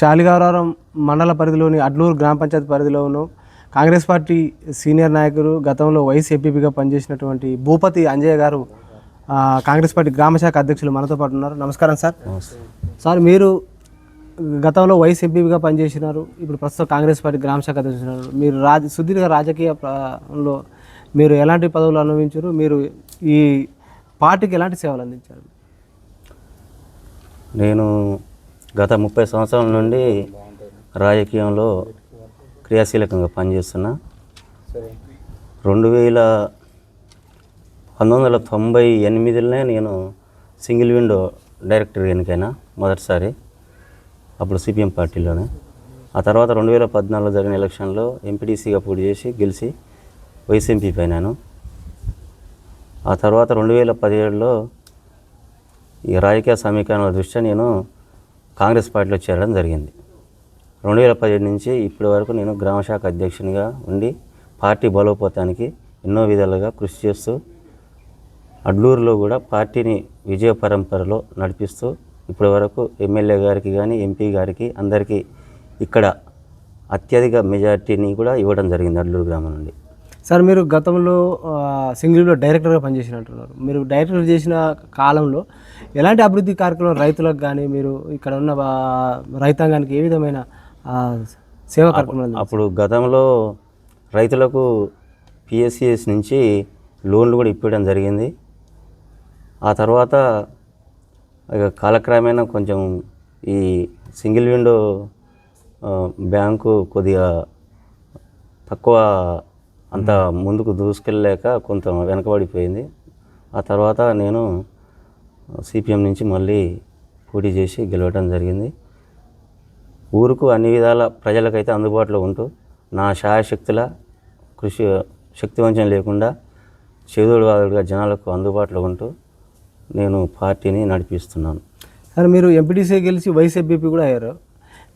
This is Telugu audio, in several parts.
శాలిగావరం మండల పరిధిలోని అడ్లూరు గ్రామ పంచాయతీ పరిధిలోను కాంగ్రెస్ పార్టీ సీనియర్ నాయకులు గతంలో వైస్ ఎంపీపీగా పనిచేసినటువంటి భూపతి అంజయ్య గారు కాంగ్రెస్ పార్టీ గ్రామ శాఖ అధ్యక్షులు మనతో పాటు ఉన్నారు. నమస్కారం సార్. సార్ మీరు గతంలో వైస్ ఎంపీగా పనిచేసినారు ఇప్పుడు ప్రస్తుతం కాంగ్రెస్ పార్టీ గ్రామ శాఖ అధ్యక్షులు. మీరు రాజ సుదీర్ఘ రాజకీయ లో మీరు ఎలాంటి పదవులు అనుభవించారు? మీరు ఈ పార్టీకి ఎలాంటి సేవలు అందించారు? నేను గత ముప్పై సంవత్సరాల నుండి రాజకీయంలో క్రియాశీలకంగా పనిచేస్తున్నా. రెండు వేల పంతొమ్మిది వందల తొంభై ఎనిమిదిలోనే నేను సింగిల్ విండో డైరెక్టర్ ఎన్నికైనా మొదటిసారి అప్పుడు సిపిఎం పార్టీలోనే. ఆ తర్వాత రెండు వేల పద్నాలుగులో జరిగిన ఎలక్షన్లో ఎంపీటీసీగా పోటీ చేసి గెలిచి వైస్ పైనాను ఆ తర్వాత రెండు వేల పదిహేడులో ఈ రాజకీయ సమీకరణల దృష్ట్యా నేను కాంగ్రెస్ పార్టీలో చేరడం జరిగింది. రెండు వేల పదిహేడు నుంచి ఇప్పటి వరకు నేను గ్రామ శాఖ అధ్యక్షునిగా ఉండి పార్టీ బలోపేతానికి ఎన్నో విధాలుగా కృషి చేస్తూ అడ్లూరులో కూడా పార్టీని విజయ పరంపరలో నడిపిస్తూ ఇప్పటి వరకు ఎమ్మెల్యే గారికి కానీ ఎంపీ గారికి అందరికీ ఇక్కడ అత్యధిక మెజార్టీని కూడా ఇవ్వడం జరిగింది అడ్లూరు గ్రామం నుండి. సార్ మీరు గతంలో సింగిల్లో డైరెక్టర్గా పనిచేసినట్టున్నారు. మీరు డైరెక్టర్ చేసిన కాలంలో ఎలాంటి అభివృద్ధి కార్యక్రమం రైతులకు కానీ మీరు ఇక్కడ ఉన్న రైతాంగానికి ఏ విధమైన సేవా కార్యక్రమాలు అప్పుడు గతంలో రైతులకు పిఎస్సిఎస్ నుంచి లోన్లు కూడా ఇప్పించడం జరిగింది. ఆ తర్వాత ఇక కాలక్రమేణా కొంచెం ఈ సింగిల్ విండో బ్యాంకు కొద్దిగా తక్కువ అంత ముందుకు దూసుకెళ్ళలేక కొంత వెనకబడిపోయింది. ఆ తర్వాత నేను సిపిఎం నుంచి మళ్ళీ పోటీ చేసి గెలవడం జరిగింది. ఊరుకు అన్ని విధాల ప్రజలకైతే అందుబాటులో ఉంటూ నా శాయశక్తుల కృషి శక్తివంచన లేకుండా చేదోడు వాదుడుగా జనాలకు అందుబాటులో ఉంటూ నేను పార్టీని నడిపిస్తున్నాను. సార్ మీరు ఎంపీటీసీ గెలిచి వైస్ ఎంపీపీ కూడా అయ్యారు.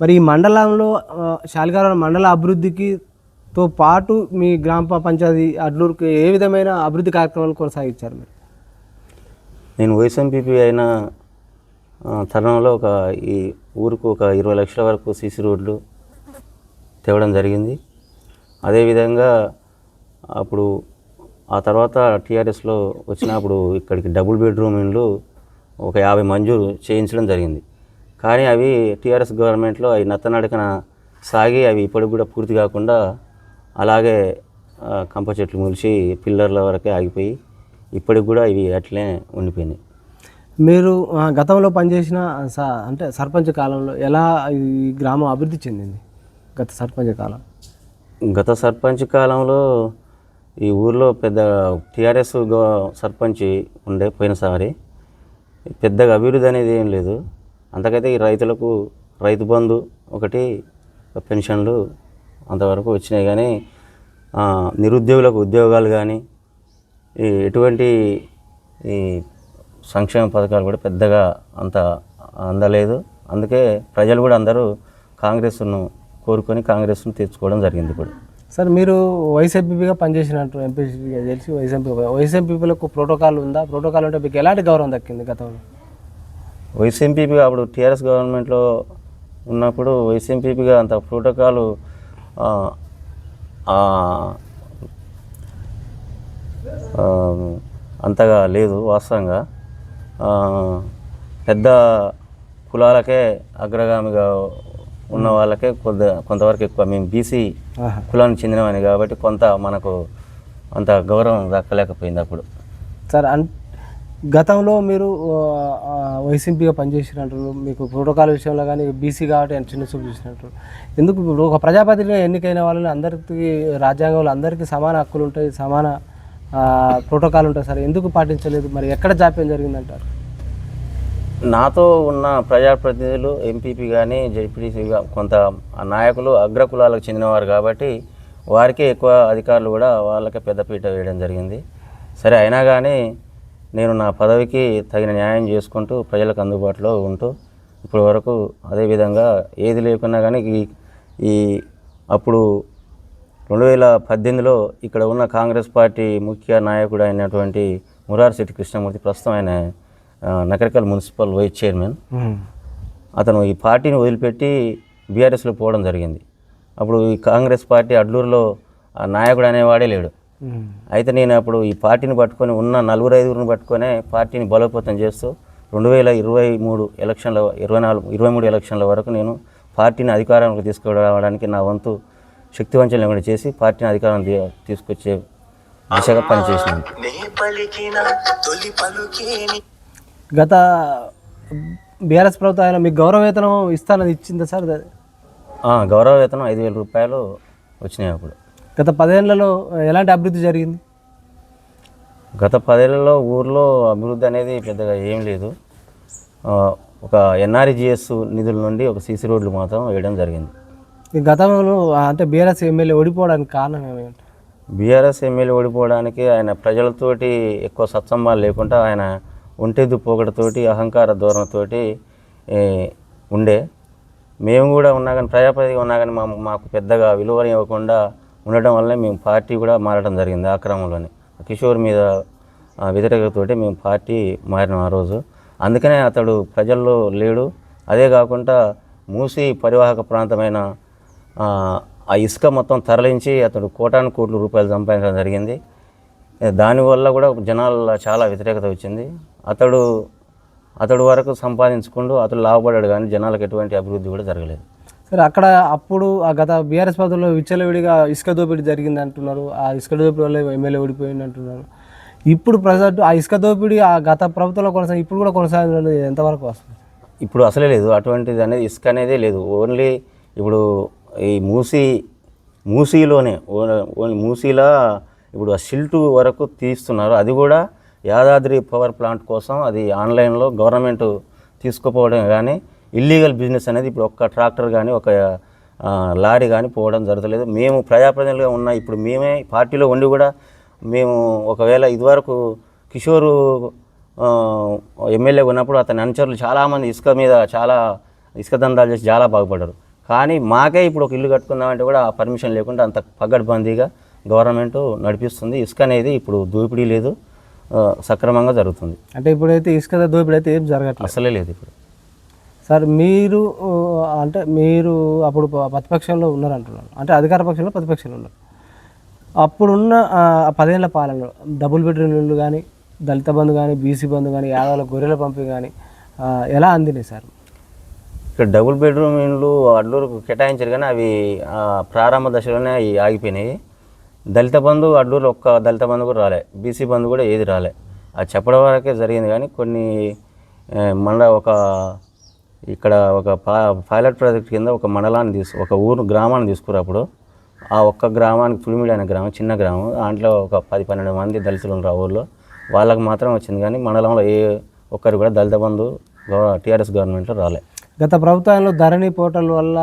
మరి ఈ మండలంలో శాలిగారు మండల అభివృద్ధికి తో పాటు మీ గ్రామ పంచాయతీ అడ్లూరుకి ఏ విధమైన అభివృద్ధి కార్యక్రమాలు కొనసాగించారు మీరు? నేను వైఎస్ఎంపీపీ అయిన తరుణంలో ఒక ఈ ఊరుకు ఒక ఇరవై లక్షల వరకు సీసీ రోడ్లు తేవడం జరిగింది. అదేవిధంగా అప్పుడు ఆ తర్వాత టీఆర్ఎస్లో వచ్చినప్పుడు ఇక్కడికి డబుల్ బెడ్రూమ్ ఇండ్లు ఒక యాభై మంజూరు చేయించడం జరిగింది. కానీ అవి టీఆర్ఎస్ గవర్నమెంట్లో అవి నత్తనడకన సాగి అవి ఇప్పటికి కూడా పూర్తి కాకుండా అలాగే కంప చెట్లు ములిచి పిల్లర్ల వరకే ఆగిపోయి ఇప్పటికి కూడా ఇవి అట్లే ఉండిపోయినాయి. మీరు గతంలో పనిచేసిన స- అంటే సర్పంచ్ కాలంలో ఎలా ఈ గ్రామం అభివృద్ధి చెందింది? గత సర్పంచ్ కాలం. గత సర్పంచ్ కాలంలో ఈ ఊర్లో పెద్ద టీఆర్ఎస్ సర్పంచ్ ఉండే పోయినసారి పెద్దగా అభివృద్ధి అనేది ఏం లేదు. అంతకైతే ఈ రైతులకు రైతు బంధు ఒకటి పెన్షన్లు అంతవరకు వచ్చినాయి. కానీ నిరుద్యోగులకు ఉద్యోగాలు కానీ ఈ ఎటువంటి ఈ సంక్షేమ పథకాలు కూడా పెద్దగా అంత అందలేదు. అందుకే ప్రజలు కూడా అందరూ కాంగ్రెస్ను కోరుకొని కాంగ్రెస్ను తెచ్చుకోవడం జరిగింది ఇప్పుడు. సార్ మీరు వైస్ ఎంపీగా పనిచేసినట్టు ఎంపీగా తెలిసి వైస్ ఎంపీ వైస్ ఎంపీలకు ప్రోటోకాల్ ఉందా? ప్రోటోకాల్ ఉంటే మీకు ఎలాంటి గౌరవం దక్కింది గతంలో? వైఎస్ఎంపీపీ అప్పుడు టీఆర్ఎస్ గవర్నమెంట్లో ఉన్నప్పుడు వైఎస్ఎంపీపీగా అంత ప్రోటోకాల్ అంతగా లేదు వాస్తవంగా. పెద్ద కులాలకే అగ్రగామిగా ఉన్న వాళ్ళకే కొంత కొంతవరకు ఎక్కువ. మేము బీసీ. కులానికి చెందినవని కాబట్టి కొంత మనకు అంత గౌరవం దక్కలేకపోయింది అప్పుడు. సార్ అన్ గతంలో మీరు ఆ, వైసీపీగా పనిచేసినట్టు మీకు ప్రోటోకాల్ విషయంలో కానీ బీసీ కాబట్టి ఆయన చిన్న చూపు చూసినట్టు. ఎందుకు ఇప్పుడు ఒక ప్రజాప్రతినిధిగా ఎన్నికైన వాళ్ళని అందరికీ రాజ్యాంగంలో అందరికీ సమాన హక్కులు ఉంటాయి సమాన ప్రోటోకాల్ ఉంటాయి సార్. ఎందుకు పాటించలేదు? మరి ఎక్కడ జాప్యం జరిగిందంటారు? నాతో ఉన్న ప్రజాప్రతినిధులు ఎంపీపీ కానీ జడ్పీటీసీ కొంత నాయకులు అగ్రకులాలకు చెందినవారు కాబట్టి వారికే ఎక్కువ అధికారులు కూడా వాళ్ళకే పెద్దపీట వేయడం జరిగింది. సరే అయినా కానీ నేను నా పదవికి తగిన న్యాయం చేసుకుంటూ ప్రజలకు అందుబాటులో ఉంటూ ఇప్పటి వరకు అదేవిధంగా ఏది లేకున్నా కానీ ఈ ఈ అప్పుడు రెండు వేల పద్దెనిమిదిలో ఇక్కడ ఉన్న కాంగ్రెస్ పార్టీ ముఖ్య నాయకుడు అయినటువంటి మురారిశెట్టి కృష్ణమూర్తి ప్రస్తుతం ఆయన నకరికల్ మున్సిపల్ వైస్ చైర్మన్. అతను ఈ పార్టీని వదిలిపెట్టి బీఆర్ఎస్లో పోవడం జరిగింది. అప్పుడు ఈ కాంగ్రెస్ పార్టీ అడ్లూరులో ఆ నాయకుడు అనేవాడే లేడు. అయితే నేను అప్పుడు ఈ పార్టీని పట్టుకొని ఉన్న నలుగురు ఐదుగురిని పట్టుకొని పార్టీని బలోపేతం చేస్తూ రెండు వేల ఇరవై మూడు ఎలక్షన్ల ఇరవై నాలుగు ఇరవై మూడు ఎలక్షన్ల వరకు నేను పార్టీని అధికారంలోకి తీసుకురావడానికి నా వంతు శక్తివంచన కూడా చేసి పార్టీని అధికారం తీసుకొచ్చే దిశగా పనిచేసినాను గత బీఆర్ఎస్ ప్రభుత్వం ఆయన మీకు గౌరవ వేతనం ఇస్తానది ఇచ్చిందా సార్ అది? ఆ, గౌరవ వేతనం ఐదు వేల రూపాయలు వచ్చినాయి అప్పుడు గత పదేళ్ళలో ఎలాంటి అభివృద్ధి జరిగింది? గత పదేళ్ళలో ఊర్లో అభివృద్ధి అనేది పెద్దగా ఏం లేదు. ఒక ఎన్ఆర్జిఎస్ నిధుల నుండి ఒక సీసీ రోడ్లు మాత్రం వేయడం జరిగింది. ఈ గతంలో అంటే బీఆర్ఎస్ ఎమ్మెల్యే ఓడిపోవడానికి కారణం ఏమిటి బీఆర్ఎస్ ఎమ్మెల్యే ఓడిపోవడానికి ఆయన ప్రజలతోటి ఎక్కువ సత్సంబాలు లేకుండా ఆయన ఒంటెద్దు పోకడతోటి అహంకార ధోరణితోటి ఉండే. మేము కూడా ఉన్నా కానీ ప్రజాప్రతిగా ఉన్నా కానీ మా మాకు పెద్దగా విలువని ఇవ్వకుండా ఉండటం వల్ల మేము పార్టీ కూడా మారడం జరిగింది ఆ క్రమంలోనే. కిషోర్ మీద ఆ, వ్యతిరేకతతోటి మేము పార్టీ మారినాం ఆ రోజు. అందుకనే అతడు ప్రజల్లో లేడు. అదే కాకుండా మూసి పరివాహక ప్రాంతమైన ఆ, ఇసుక మొత్తం తరలించి అతడు కోటాను కోట్ల రూపాయలు సంపాదించడం జరిగింది. దానివల్ల కూడా జనాల చాలా వ్యతిరేకత వచ్చింది. అతడు అతడు వరకు సంపాదించుకుంటూ అతడు లాభపడాడు కానీ జనాలకు ఎటువంటి అభివృద్ధి కూడా జరగలేదు. సరే అక్కడ అప్పుడు ఆ గత బీఆర్ఎస్ ప్రభుత్వంలో విచ్చలవిడిగా ఇసుక దోపిడీ జరిగింది అంటున్నారు ఆ ఇసుక దోపిడీ వల్ల ఎమ్మెల్యే ఓడిపోయింది అంటున్నారు ఇప్పుడు ప్రజెంట్ ఆ ఇసుక దోపిడీ ఆ గత ప్రభుత్వంలో కొనసాగి ఇప్పుడు కూడా కొనసాగింది ఎంతవరకు వస్తుంది? ఇప్పుడు అసలే లేదు. అటువంటిది అనేది ఇసుక అనేది లేదు. ఓన్లీ ఇప్పుడు ఈ మూసీ మూసీలోనే ఓన్లీ మూసీలా ఇప్పుడు ఆ షిల్టు వరకు తీస్తున్నారు. అది కూడా యాదాద్రి పవర్ ప్లాంట్ కోసం అది ఆన్లైన్లో గవర్నమెంట్ తీసుకుపోవడం కానీ ఇల్లీగల్ బిజినెస్ అనేది ఇప్పుడు ఒక్క ట్రాక్టర్ కానీ ఒక లారీ కానీ పోవడం జరగలేదు మేము ప్రజాప్రతినిధులుగా ఉన్న ఇప్పుడు మేమే పార్టీలో ఉండి కూడా మేము ఒకవేళ ఇదివరకు కిషోరు ఎమ్మెల్యే ఉన్నప్పుడు అతని అనుచరులు చాలామంది ఇసుక మీద చాలా ఇసుక దందాలు చేసి చాలా బాగుపడ్డారు. కానీ మాకే ఇప్పుడు ఒక ఇల్లు కట్టుకుందామంటే కూడా ఆ పర్మిషన్ లేకుండా అంత పగడ్బందీగా గవర్నమెంట్ నడిపిస్తుంది. ఇసుక అనేది ఇప్పుడు దోపిడీ లేదు. సక్రమంగా జరుగుతుంది. అంటే ఇప్పుడైతే ఇసుక దోపిడీ అయితే ఏం జరగట్లేదు. అసలే లేదు ఇప్పుడు. సార్ మీరు అంటే మీరు అప్పుడు ప్రతిపక్షంలో ప్రతిపక్షంలో ఉన్నారంటున్నారు. అంటే అధికార పక్షంలో ప్రతిపక్షంలో ఉన్నారు. అప్పుడున్న పదేళ్ళ పాలనలో డబుల్ బెడ్రూమ్ కానీ దళిత బంధు కానీ బీసీ బంధు కానీ యాదవుల గొర్రెల పంపిణీ కానీ ఎలా అందినాయి సార్? ఇక్కడ డబుల్ బెడ్రూమ్ ఇండ్లు అడ్లూరుకు కేటాయించారు కానీ అవి ప్రారంభ దశలోనే అవి ఆగిపోయినాయి. దళిత బంధు అడ్లూరు ఒక్క దళిత బంధు కూడా రాలే. బీసీ బంధు కూడా ఏది రాలే. అది చెప్పడం వరకే జరిగింది కానీ కొన్ని మళ్ళీ ఒక ఇక్కడ ఒక పైలట్ ప్రాజెక్ట్ కింద ఒక మండలాన్ని తీసు ఒక ఊరు గ్రామాన్ని తీసుకురప్పుడు ఆ ఒక్క గ్రామానికి పులిమిడి అనే గ్రామం చిన్న గ్రామం. దాంట్లో ఒక పది పన్నెండు మంది దళితులు ఉన్నారు ఆ ఊర్లో. వాళ్ళకి మాత్రం వచ్చింది కానీ మండలంలో ఏ ఒక్కరు కూడా దళిత బంధు టీఆర్ఎస్ గవర్నమెంట్లో రాలే. గత ప్రభుత్వంలో ధరణి పోర్టల్ వల్ల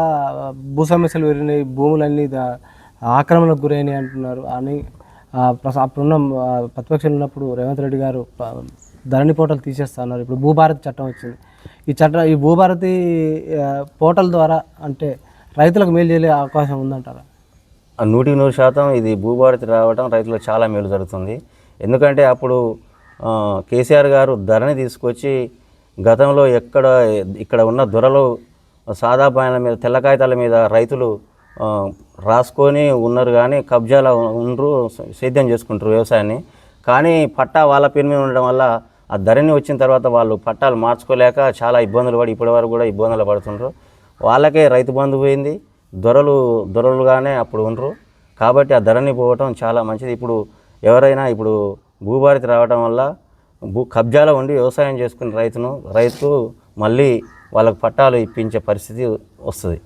భూ సమస్యలు పెరిగినాయి భూములన్నీ ఆక్రమణకు గురైనాయి అంటున్నారు. అని అప్పుడున్న ప్రతిపక్షంలో ఉన్నప్పుడు రేవంత్ రెడ్డి గారు ధరణి పోర్టల్ తీసేస్తున్నారు ఇప్పుడు భూభారత్ చట్టం వచ్చింది. ఈ చట్ట ఈ భూభారతి పోర్టల్ ద్వారా అంటే రైతులకు మేలు చేయలే అవకాశం ఉందంటారా? నూటికి నూరు శాతం ఇది భూభారతి రావడం రైతులకు చాలా మేలు జరుగుతుంది. ఎందుకంటే అప్పుడు కేసీఆర్ గారు ధరని తీసుకొచ్చి గతంలో ఎక్కడ ఇక్కడ ఉన్న దొరలు సాదా మీద తెల్ల కాగితాల మీద రైతులు రాసుకొని ఉన్నారు కానీ కబ్జాలో ఉండరు సేద్యం చేసుకుంటారు వ్యవసాయాన్ని. కానీ పట్టా వాళ్ళ పేరు మీద ఉండడం వల్ల ఆ ధరని వచ్చిన తర్వాత వాళ్ళు పట్టాలు మార్చుకోలేక చాలా ఇబ్బందులు పడి ఇప్పటి వరకు కూడా ఇబ్బందులు పడుతుండ్రు. వాళ్ళకే రైతు బంధు పోయింది. దొరలు దొరలుగానే అప్పుడు ఉండరు. కాబట్టి ఆ ధరని పోవటం చాలా మంచిది. ఇప్పుడు ఎవరైనా ఇప్పుడు భూభారతి రావడం వల్ల భూ కబ్జాలో ఉండి వ్యవసాయం చేసుకునే రైతును రైతు మళ్ళీ వాళ్ళకు పట్టాలు ఇప్పించే పరిస్థితి వస్తుంది.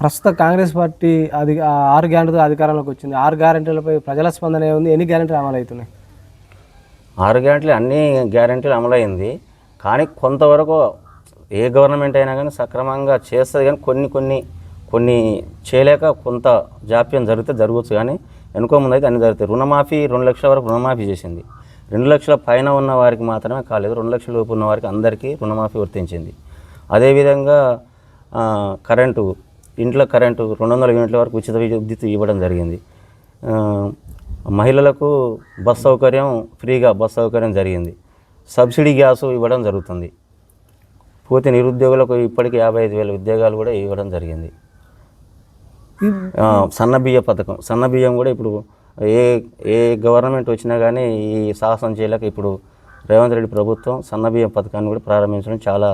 ప్రస్తుత కాంగ్రెస్ పార్టీ అది ఆరు గ్యారెంటీతో అధికారంలోకి వచ్చింది. ఆరు గ్యారెంటీలపై ప్రజల స్పందన ఏముంది? ఎన్ని గ్యారెంటీ అమలు అవుతున్నాయి ఆరు గ్యారెంటీలు అన్ని గ్యారెంటీలు అమలైంది. కానీ కొంతవరకు ఏ గవర్నమెంట్ అయినా కానీ సక్రమంగా చేస్తుంది కానీ కొన్ని కొన్ని కొన్ని చేయలేక కొంత జాప్యం జరిగితే జరగవచ్చు కానీ వెనుకో ముందు అయితే అన్ని జరుగుతాయి. రుణమాఫీ రెండు లక్షల వరకు రుణమాఫీ చేసింది. రెండు లక్షల పైన ఉన్న వారికి మాత్రమే కాలేదు. రెండు లక్షల లోపు ఉన్న వారికి అందరికీ రుణమాఫీ వర్తించింది. అదేవిధంగా కరెంటు ఇంట్లో కరెంటు రెండు వందల యూనిట్ల వరకు ఉచిత విద్యుత్ ఇవ్వడం జరిగింది. మహిళలకు బస్ సౌకర్యం ఫ్రీగా బస్ సౌకర్యం జరిగింది. సబ్సిడీ గ్యాసు ఇవ్వడం జరుగుతుంది. పోతే నిరుద్యోగులకు ఇప్పటికీ యాభై ఐదు వేల ఉద్యోగాలు కూడా ఇవ్వడం జరిగింది. సన్నబియ్య సన్న బియ్య పథకం. సన్న బియ్యం కూడా ఇప్పుడు ఏ ఏ గవర్నమెంట్ వచ్చినా కానీ ఈ సాహసం చేయలేక ఇప్పుడు రేవంత్ రెడ్డి ప్రభుత్వం సన్న బియ్యం పథకాన్ని కూడా ప్రారంభించడం చాలా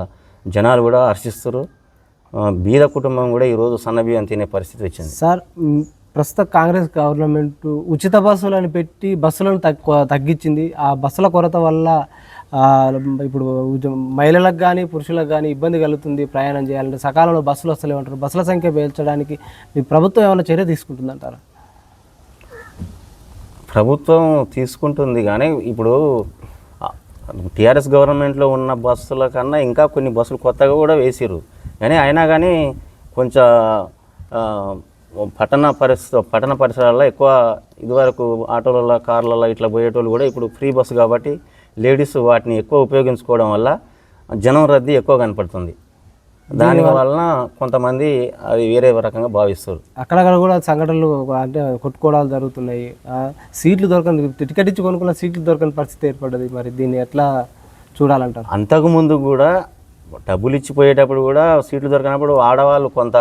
జనాలు కూడా హర్షిస్తారు బీద కుటుంబం కూడా ఈరోజు సన్న బియ్యం తినే పరిస్థితి వచ్చింది. సార్ ప్రస్తుత కాంగ్రెస్ గవర్నమెంట్ ఉచిత బస్సులను పెట్టి బస్సులను తక్కువ తగ్గించింది. ఆ బస్సుల కొరత వల్ల ఇప్పుడు మహిళలకు కానీ పురుషులకు కానీ ఇబ్బంది కలుగుతుంది ప్రయాణం చేయాలంటే. సకాలంలో బస్సులు వస్తలేమంటారు బస్సుల సంఖ్య పేల్చడానికి మీ ప్రభుత్వం ఏమైనా చర్య తీసుకుంటుందంటారా? ప్రభుత్వం తీసుకుంటుంది కానీ ఇప్పుడు టీఆర్ఎస్ గవర్నమెంట్లో ఉన్న బస్సుల కన్నా ఇంకా కొన్ని బస్సులు కొత్తగా కూడా వేసిరు కానీ అయినా కానీ కొంచెం పట్టణ పరిస్థితి పట్టణ పరిసరాల్లో ఎక్కువ ఇదివరకు ఆటోలలో కార్లలో ఇట్లా పోయేటోళ్ళు కూడా ఇప్పుడు ఫ్రీ బస్సు కాబట్టి లేడీస్ వాటిని ఎక్కువ ఉపయోగించుకోవడం వల్ల జనం రద్దీ ఎక్కువ కనపడుతుంది. దాని వలన కొంతమంది అది వేరే రకంగా భావిస్తారు. అక్కడక్కడ కూడా సంఘటనలు అంటే కొట్టుకోవడాలు జరుగుతున్నాయి. సీట్లు దొరకని టికెట్ ఇచ్చి కొనుక్కున్న సీట్లు దొరకని పరిస్థితి ఏర్పడ్డది. మరి దీన్ని ఎట్లా చూడాలంటారు? అంతకుముందు కూడా డబ్బులు ఇచ్చిపోయేటప్పుడు కూడా సీట్లు దొరికినప్పుడు ఆడవాళ్ళు కొంత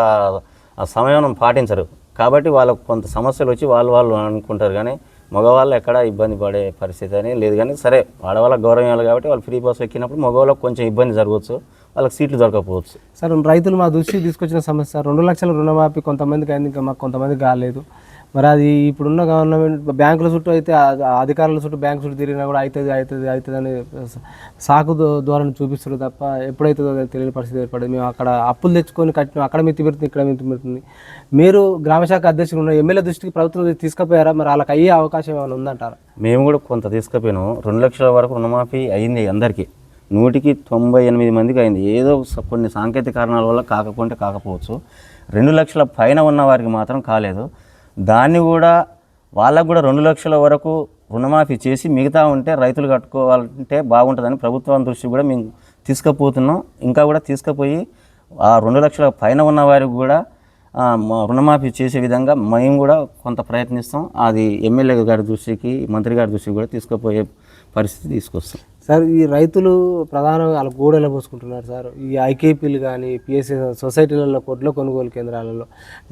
ఆ సమయం పాటించరు. కాబట్టి వాళ్ళకు కొంత సమస్యలు వచ్చి వాళ్ళు వాళ్ళు అనుకుంటారు కానీ మగవాళ్ళు ఎక్కడ ఇబ్బంది పడే పరిస్థితి అని లేదు కానీ సరే ఆడవాళ్ళకి గౌరవం ఇవ్వాలి కాబట్టి వాళ్ళు ఫ్రీ బస్ ఎక్కినప్పుడు మగవాళ్ళకి కొంచెం ఇబ్బంది జరగవచ్చు వాళ్ళకి సీట్లు దొరకకపోవచ్చు. సార్ రైతులు మా దృష్టికి తీసుకొచ్చిన సమస్య రెండు లక్షల రుణమాఫీ కొంతమందికి అయింది ఇంకా మాకు కొంతమందికి కాలేదు. మరి అది ఇప్పుడున్న గవర్నమెంట్ బ్యాంకుల చుట్టూ అయితే అధికారుల చుట్టూ బ్యాంకు చుట్టూ తిరిగినా కూడా అవుతుంది అవుతుంది అవుతుంది అని సాకు ద్వారా ధోరణి చూపిస్తారు తప్ప ఎప్పుడైతుందో తెలియని పరిస్థితి ఏర్పడింది. మేము అక్కడ అప్పులు తెచ్చుకొని కట్టినాం. అక్కడ మితి పెడుతుంది ఇక్కడ మితి పెడుతుంది. మీరు గ్రామశాఖ అధ్యక్షులు ఉన్న ఎమ్మెల్యే దృష్టికి ప్రభుత్వం తీసుకుపోయారా? మరి వాళ్ళకి అయ్యే అవకాశం ఏమైనా ఉందంటారా? మేము కూడా కొంత తీసుకుపోయాను. రెండు లక్షల వరకు రుణమాఫీ అయింది అందరికీ. నూటికి తొంభై ఎనిమిది మందికి అయింది. ఏదో కొన్ని సాంకేతిక కారణాల వల్ల కాకపోతే కాకపోవచ్చు. రెండు లక్షల పైన ఉన్న వారికి మాత్రం కాలేదు. దాన్ని కూడా వాళ్ళకు కూడా రెండు లక్షల వరకు రుణమాఫీ చేసి మిగతా ఉంటే రైతులు కట్టుకోవాలంటే బాగుంటుందని ప్రభుత్వం దృష్టి కూడా మేము తీసుకుపోతున్నాం. ఇంకా కూడా తీసుకుపోయి ఆ రెండు లక్షల పైన ఉన్న వారికి కూడా రుణమాఫీ చేసే విధంగా మేము కూడా కొంత ప్రయత్నిస్తాం. అది ఎమ్మెల్యే గారి దృష్టికి మంత్రి గారి దృష్టికి కూడా తీసుకుపోయే పరిస్థితి తీసుకొస్తాం. సార్ ఈ రైతులు ప్రధానంగా వాళ్ళ గోడెలు పోసుకుంటున్నారు సార్. ఈ ఐకేపీలు కానీ పిఎస్సీ సొసైటీలలో కొట్ల కొనుగోలు కేంద్రాలలో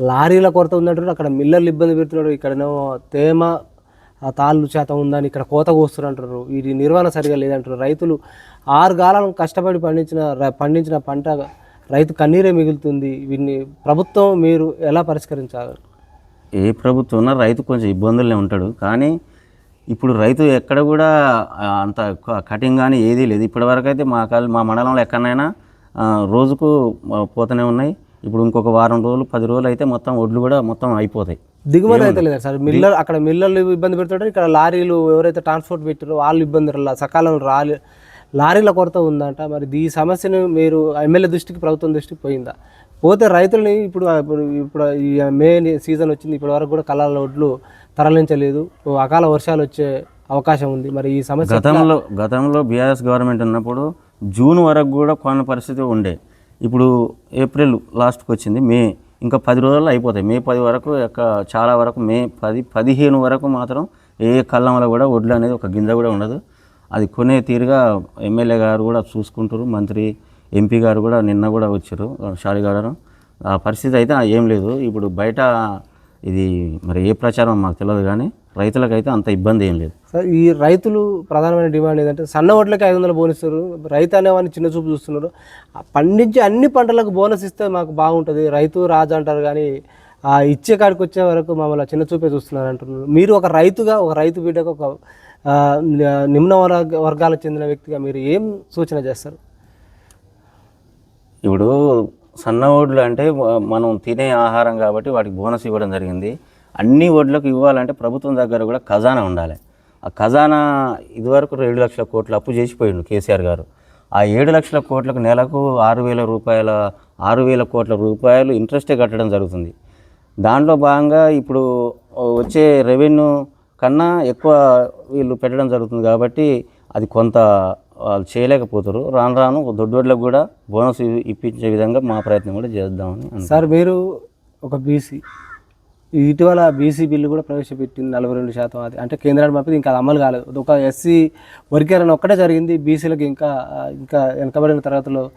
లారీల కొరత ఉందంటారు అక్కడ మిల్లర్లు ఇబ్బంది పెడుతున్నారు. ఇక్కడనేమో తేమ తాళ్ళు శాతం ఉందని ఇక్కడ కోత కోస్తున్నారు. ఇది నిర్వహణ సరిగా లేదంటారు రైతులు ఆరు గాలం కష్టపడి పండించిన పండించిన పంట రైతు కన్నీరే మిగులుతుంది. వీటిని ప్రభుత్వం మీరు ఎలా పరిష్కరించాలి? ఏ ప్రభుత్వం ఉన్నా రైతు కొంచెం ఇబ్బందులే ఉంటాడు. కానీ ఇప్పుడు రైతు ఎక్కడ కూడా అంత కటింగ్ కానీ ఏదీ లేదు. ఇప్పటివరకు అయితే మా కాల్ మా మండలంలో ఎక్కడైనా రోజుకు పోతూనే ఉన్నాయి. ఇప్పుడు ఇంకొక వారం రోజులు పది రోజులు అయితే మొత్తం ఒడ్లు కూడా మొత్తం అయిపోతాయి. దిగుమతి అయితే లేదా సార్. మిల్లర్ అక్కడ మిల్లర్లు ఇబ్బంది పెడుతుంటారు. ఇక్కడ లారీలు ఎవరైతే ట్రాన్స్పోర్ట్ పెట్టారో వాళ్ళు ఇబ్బంది సకాలంలో రాలే లారీల కొరత ఉందంట. మరి ఈ సమస్యను మీరు ఎమ్మెల్యే దృష్టికి ప్రభుత్వం దృష్టికి పోయిందా? పోతే రైతులని ఇప్పుడు ఇప్పుడు ఇప్పుడు ఈ మే సీజన్ వచ్చింది. ఇప్పటి వరకు కూడా కళాల ఒడ్లు తరలించలేదు. అకాల వర్షాలు వచ్చే అవకాశం ఉంది. మరి ఈ సమస్య గతంలో గతంలో బీఆర్ఎస్ గవర్నమెంట్ ఉన్నప్పుడు జూన్ వరకు కూడా కొన్న పరిస్థితి ఉండే. ఇప్పుడు ఏప్రిల్ లాస్ట్కి వచ్చింది. మే ఇంకా పది రోజుల్లో అయిపోతాయి. మే పది వరకు యొక్క చాలా వరకు మే పది పదిహేను వరకు మాత్రం ఏ కళ్ళంలో కూడా వడ్లు అనేది ఒక గింజ కూడా ఉండదు. అది కొనే తీరుగా ఎమ్మెల్యే గారు కూడా చూసుకుంటారు మంత్రి ఎంపీ గారు కూడా నిన్న కూడా వచ్చారు. షాలి గారు ఆ పరిస్థితి అయితే ఏం లేదు. ఇప్పుడు బయట ఇది మరి ఏ ప్రచారం మాకు తెలియదు కానీ రైతులకైతే అంత ఇబ్బంది ఏం లేదు. సార్ ఈ రైతులు ప్రధానమైన డిమాండ్ ఏంటంటే సన్న ఓట్లకి ఐదు వందలు బోనస్ ఇస్తారు రైతు అనేవాడిని చిన్న చూపు చూస్తున్నారు. పండించే అన్ని పంటలకు బోనస్ ఇస్తే మాకు బాగుంటుంది. రైతు రాజు అంటారు కానీ ఆ ఇచ్చే కాడికి వచ్చే వరకు మమ్మల్ని చిన్న చూపే చూస్తున్నారు అంటున్నారు. మీరు ఒక రైతుగా ఒక రైతు బిడ్డకు ఒక నిమ్న వర్గ వర్గాలకు చెందిన వ్యక్తిగా మీరు ఏం సూచన చేస్తారు? ఇప్పుడు సన్న ఓడ్లు అంటే మనం తినే ఆహారం కాబట్టి వాటికి బోనస్ ఇవ్వడం జరిగింది. అన్ని ఓడ్లకు ఇవ్వాలంటే ప్రభుత్వం దగ్గర కూడా ఖజానా ఉండాలి. ఆ ఖజానా ఇదివరకు ఏడు లక్షల కోట్లు అప్పు చేసిపోయిండు కేసీఆర్ గారు. ఆ ఏడు లక్షల కోట్లకు నెలకు ఆరు వేల రూపాయల ఆరు వేల కోట్ల రూపాయలు ఇంట్రెస్టే కట్టడం జరుగుతుంది. దాంట్లో భాగంగా ఇప్పుడు వచ్చే రెవెన్యూ కన్నా ఎక్కువ వీళ్ళు పెట్టడం జరుగుతుంది కాబట్టి అది కొంత వాళ్ళు చేయలేకపోతారు. రాను రాను దొడ్డోడ్లకు కూడా బోనస్ ఇప్పించే విధంగా మా ప్రయత్నం కూడా చేద్దామని సార్ మీరు ఒక బీసీ ఇటీవల బీసీ బిల్లు కూడా ప్రవేశపెట్టింది నలభై రెండు శాతం అది. అంటే కేంద్రాన్ని పంపింది ఇంకా అమలు కాలేదు. ఒక ఎస్సీ వర్గీకరణ ఒక్కటే జరిగింది. బీసీలకు ఇంకా ఇంకా వెనకబడిన తరగతిలో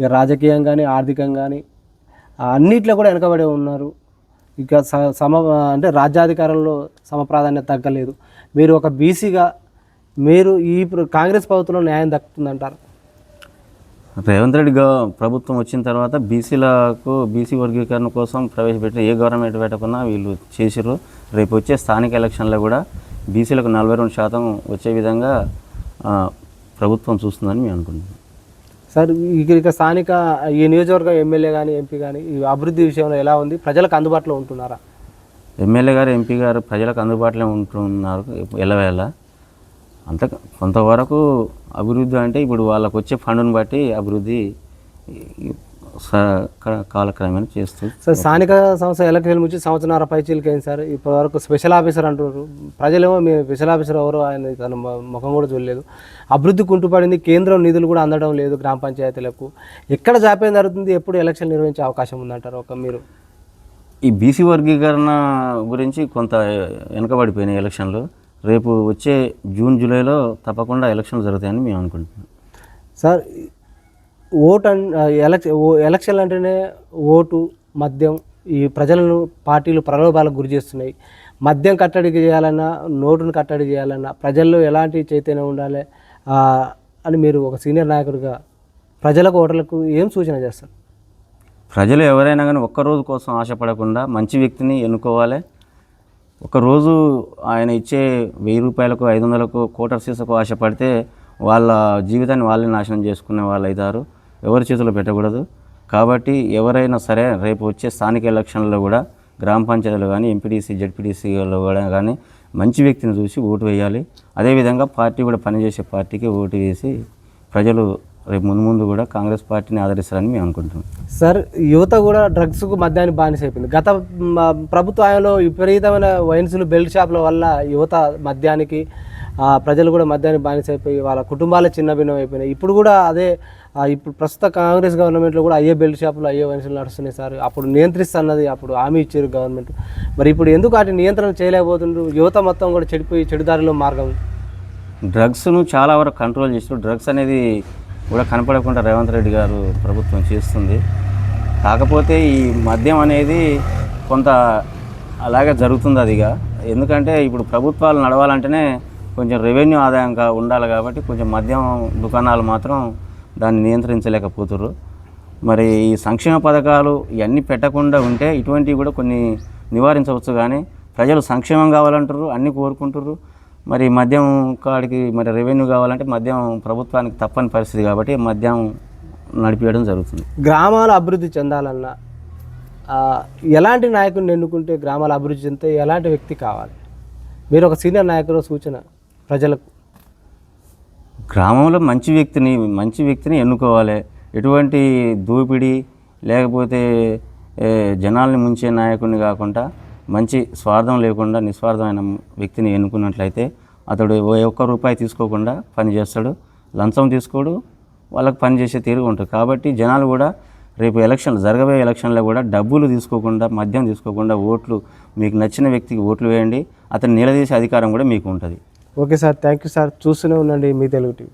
ఇక రాజకీయం కానీ ఆర్థికంగా కానీ అన్నిట్లో కూడా వెనకబడి ఉన్నారు. ఇక స- సమ అంటే రాజ్యాధికారంలో సమ ప్రాధాన్యత తగ్గలేదు. మీరు ఒక బీసీగా మీరు ఈ కాంగ్రెస్ ప్రభుత్వంలో న్యాయం దక్కుతుందంటారు? రేవంత్ రెడ్డి గవ ప్రభుత్వం వచ్చిన తర్వాత బీసీలకు బీసీ వర్గీకరణ కోసం ప్రవేశపెట్టిన ఏ గవర్నమెంట్ పెట్టకున్నా వీళ్ళు చేసిర్రు. రేపు వచ్చే స్థానిక ఎలక్షన్లో కూడా బీసీలకు నలభై రెండు శాతం వచ్చే విధంగా ప్రభుత్వం చూస్తుందని మేము అనుకుంటున్నాం. సార్ ఇక ఇక స్థానిక ఈ నియోజకవర్గం ఎమ్మెల్యే కానీ ఎంపీ కానీ ఈ అభివృద్ధి విషయంలో ఎలా ఉంది? ప్రజలకు అందుబాటులో ఉంటున్నారా? ఎమ్మెల్యే గారు ఎంపీ గారు ప్రజలకు అందుబాటులో ఉంటున్నారు ఎల్లవేళ అంత కొంతవరకు అభివృద్ధి అంటే ఇప్పుడు వాళ్ళకు వచ్చే ఫండ్ని బట్టి అభివృద్ధి కాలక్రమేణా చేస్తూ సార్ స్థానిక సంస్థ ఎలక్షన్ నుంచి సంవత్సరాల పైచీలకి అయింది సార్? ఇప్పటి వరకు స్పెషల్ ఆఫీసర్ అంటున్నారు. ప్రజలేమో మీ స్పెషల్ ఆఫీసర్ ఎవరో ఆయన తన ముఖం కూడా చూడలేదు. అభివృద్ధి కుంటుపడింది కేంద్రం నిధులు కూడా అందడం లేదు గ్రామ పంచాయతీలకు. ఎక్కడ జాప్యం జరుగుతుంది? ఎప్పుడు ఎలక్షన్ నిర్వహించే అవకాశం ఉందంటారు? ఒక మీరు ఈ బీసీ వర్గీకరణ గురించి కొంత వెనుకబడిపోయినాయి ఎలక్షన్లు. రేపు వచ్చే జూన్ జూలైలో తప్పకుండా ఎలక్షన్లు జరుగుతాయని మేము అనుకుంటున్నాం. సార్ ఓట్ అన్ ఎలక్షన్ ఎలక్షన్లు అంటేనే ఓటు మద్యం ఈ ప్రజలను పార్టీలు ప్రలోభాలకు గురి చేస్తున్నాయి. మద్యం కట్టడి చేయాలన్నా నోటును కట్టడి చేయాలన్నా ప్రజల్లో ఎలాంటి చైతన్యం ఉండాలి అని మీరు ఒక సీనియర్ నాయకుడిగా ప్రజలకు ఓటర్లకు ఏం సూచన చేస్తారు? ప్రజలు ఎవరైనా కానీ ఒక్కరోజు కోసం ఆశపడకుండా మంచి వ్యక్తిని ఎన్నుకోవాలి ఒకరోజు ఆయన ఇచ్చే వెయ్యి రూపాయలకు ఐదు వందలకు కోటర్ సీసకు ఆశపడితే వాళ్ళ జీవితాన్ని వాళ్ళే నాశనం చేసుకునే వాళ్ళు అవుతారు. ఎవరి చేతిలో పెట్టకూడదు. కాబట్టి ఎవరైనా సరే రేపు వచ్చే స్థానిక ఎలక్షన్లో కూడా గ్రామ పంచాయతీలు కానీ ఎంపీటీసీ జడ్పీటీసీలో కూడా కానీ మంచి వ్యక్తిని చూసి ఓటు వేయాలి. అదేవిధంగా పార్టీ కూడా పనిచేసే పార్టీకి ఓటు వేసి ప్రజలు రేపు ముందు ముందు కూడా కాంగ్రెస్ పార్టీని ఆదరిస్తారని మేము అనుకుంటున్నాం. సార్ యువత కూడా డ్రగ్స్కు మద్యానికి బానిస అయిపోయింది. గత మ, ప్రభుత్వ హయాంలో విపరీతమైన వైన్స్లు బెల్ట్ షాపుల వల్ల యువత మద్యానికి ప్రజలు కూడా మద్యానికి బానిస అయిపోయి వాళ్ళ కుటుంబాలే చిన్న భిన్నం అయిపోయినాయి. ఇప్పుడు కూడా అదే ఇప్పుడు ప్రస్తుత కాంగ్రెస్ గవర్నమెంట్లో కూడా అయ్యే బెల్ట్ షాపులు అయ్యే వైన్స్లు నడుస్తున్నాయి సార్. అప్పుడు నియంత్రిస్తున్నది అప్పుడు హామీ ఇచ్చారు గవర్నమెంట్. మరి ఇప్పుడు ఎందుకు వాటి నియంత్రణ చేయలేకపోతుండ్రు? యువత మొత్తం కూడా చెడిపోయి చెడుదారిలో మార్గం. డ్రగ్స్ను చాలా వరకు కంట్రోల్ చేస్తూ డ్రగ్స్ అనేది కూడా కనపడకుండా రేవంత్ రెడ్డి గారు ప్రభుత్వం చేస్తుంది. కాకపోతే ఈ మద్యం అనేది కొంత అలాగే జరుగుతుంది అదిగా. ఎందుకంటే ఇప్పుడు ప్రభుత్వాలు నడవాలంటేనే కొంచెం రెవెన్యూ ఆదాయంగా ఉండాలి కాబట్టి కొంచెం మద్యం దుకాణాలు మాత్రం దాన్ని నియంత్రించలేకపోతుర్రు. మరి ఈ సంక్షేమ పథకాలు ఇవన్నీ పెట్టకుండా ఉంటే ఇటువంటివి కూడా కొన్ని నివారించవచ్చు కానీ ప్రజలు సంక్షేమం కావాలంటారు అన్నీ కోరుకుంటారు మరి మద్యం కాడికి మరి రెవెన్యూ కావాలంటే మద్యం ప్రభుత్వానికి తప్పని పరిస్థితి కాబట్టి మద్యం నడిపించడం జరుగుతుంది. గ్రామాలు అభివృద్ధి చెందాలన్నా ఎలాంటి నాయకుడిని ఎన్నుకుంటే గ్రామాల అభివృద్ధి చెందితే ఎలాంటి వ్యక్తి కావాలి? మీరు ఒక సీనియర్ నాయకుడు సూచన ప్రజలకు. గ్రామంలో మంచి వ్యక్తిని మంచి వ్యక్తిని ఎన్నుకోవాలి. ఎటువంటి దోపిడీ లేకపోతే జనాల్ని ముంచే నాయకుడిని కాకుండా మంచి స్వార్థం లేకుండా నిస్వార్థమైన వ్యక్తిని ఎన్నుకున్నట్లయితే అతడు ఏ ఒక్క రూపాయి తీసుకోకుండా పని చేస్తాడు. లంచం తీసుకోడు వాళ్ళకి పని చేసే తీరుగా ఉంటుంది. కాబట్టి జనాలు కూడా రేపు ఎలక్షన్లు జరగబోయే ఎలక్షన్లో కూడా డబ్బులు తీసుకోకుండా మద్యం తీసుకోకుండా ఓట్లు మీకు నచ్చిన వ్యక్తికి ఓట్లు వేయండి. అతను నిలదీసే అధికారం కూడా మీకు ఉంటుంది. Okay sir thank you sir. చూస్తూనే ఉండండి మీ తెలుగు టీవీ.